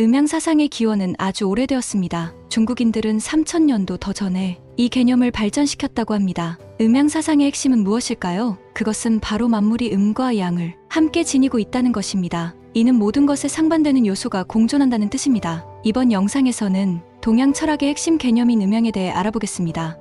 음양 사상의 기원은 아주 오래되었습니다. 중국인들은 3000년도 더 전에 이 개념을 발전시켰다고 합니다. 음양 사상의 핵심은 무엇일까요? 그것은 바로 만물이 음과 양을 함께 지니고 있다는 것입니다. 이는 모든 것에 상반되는 요소가 공존한다는 뜻입니다. 이번 영상에서는 동양 철학의 핵심 개념인 음양에 대해 알아보겠습니다.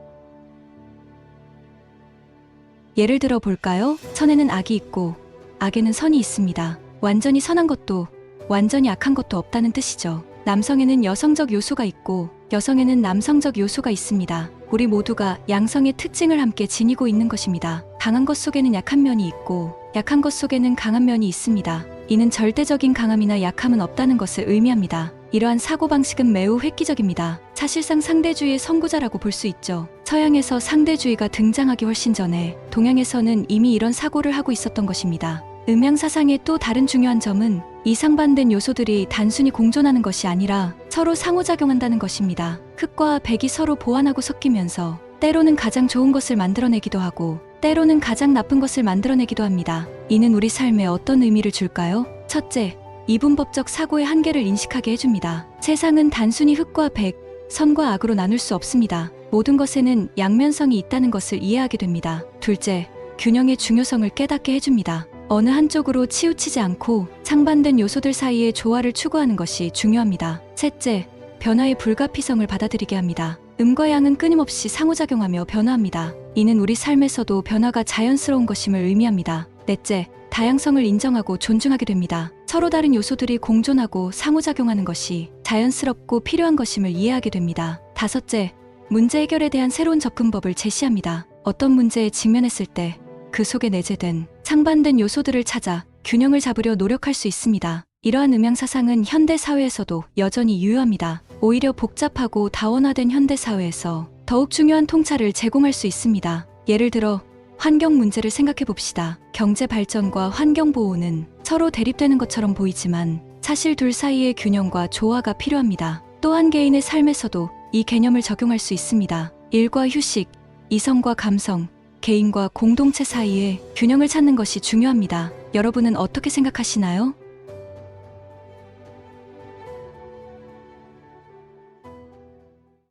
예를 들어 볼까요? 선에는 악이 있고 악에는 선이 있습니다. 완전히 선한 것도 완전히 악한 것도 없다는 뜻이죠. 남성에는 여성적 요소가 있고 여성에는 남성적 요소가 있습니다. 우리 모두가 양성의 특징을 함께 지니고 있는 것입니다. 강한 것 속에는 약한 면이 있고 약한 것 속에는 강한 면이 있습니다. 이는 절대적인 강함이나 약함은 없다는 것을 의미합니다. 이러한 사고방식은 매우 획기적입니다. 사실상 상대주의의 선구자라고 볼 수 있죠. 서양에서 상대주의가 등장하기 훨씬 전에 동양에서는 이미 이런 사고를 하고 있었던 것입니다. 음양 사상의 또 다른 중요한 점은 이 상반된 요소들이 단순히 공존하는 것이 아니라 서로 상호작용한다는 것입니다. 흙과 백이 서로 보완하고 섞이면서 때로는 가장 좋은 것을 만들어내기도 하고 때로는 가장 나쁜 것을 만들어내기도 합니다. 이는 우리 삶에 어떤 의미를 줄까요? 첫째, 이분법적 사고의 한계를 인식하게 해줍니다. 세상은 단순히 흙과 백, 선과 악으로 나눌 수 없습니다. 모든 것에는 양면성이 있다는 것을 이해하게 됩니다. 둘째, 균형의 중요성을 깨닫게 해줍니다. 어느 한쪽으로 치우치지 않고 상반된 요소들 사이의 조화를 추구하는 것이 중요합니다. 셋째, 변화의 불가피성을 받아들이게 합니다. 음과 양은 끊임없이 상호작용하며 변화합니다. 이는 우리 삶에서도 변화가 자연스러운 것임을 의미합니다. 넷째, 다양성을 인정하고 존중하게 됩니다. 서로 다른 요소들이 공존하고 상호작용하는 것이 자연스럽고 필요한 것임을 이해하게 됩니다. 다섯째, 문제 해결에 대한 새로운 접근법을 제시합니다. 어떤 문제에 직면했을 때 그 속에 내재된 상반된 요소들을 찾아 균형을 잡으려 노력할 수 있습니다. 이러한 음양 사상은 현대 사회에서도 여전히 유효합니다. 오히려 복잡하고 다원화된 현대 사회에서 더욱 중요한 통찰을 제공할 수 있습니다. 예를 들어 환경 문제를 생각해 봅시다. 경제 발전과 환경 보호는 서로 대립되는 것처럼 보이지만 사실 둘 사이의 균형과 조화가 필요합니다. 또한 개인의 삶에서도 이 개념을 적용할 수 있습니다. 일과 휴식, 이성과 감성, 개인과 공동체 사이에 균형을 찾는 것이 중요합니다. 여러분은 어떻게 생각하시나요?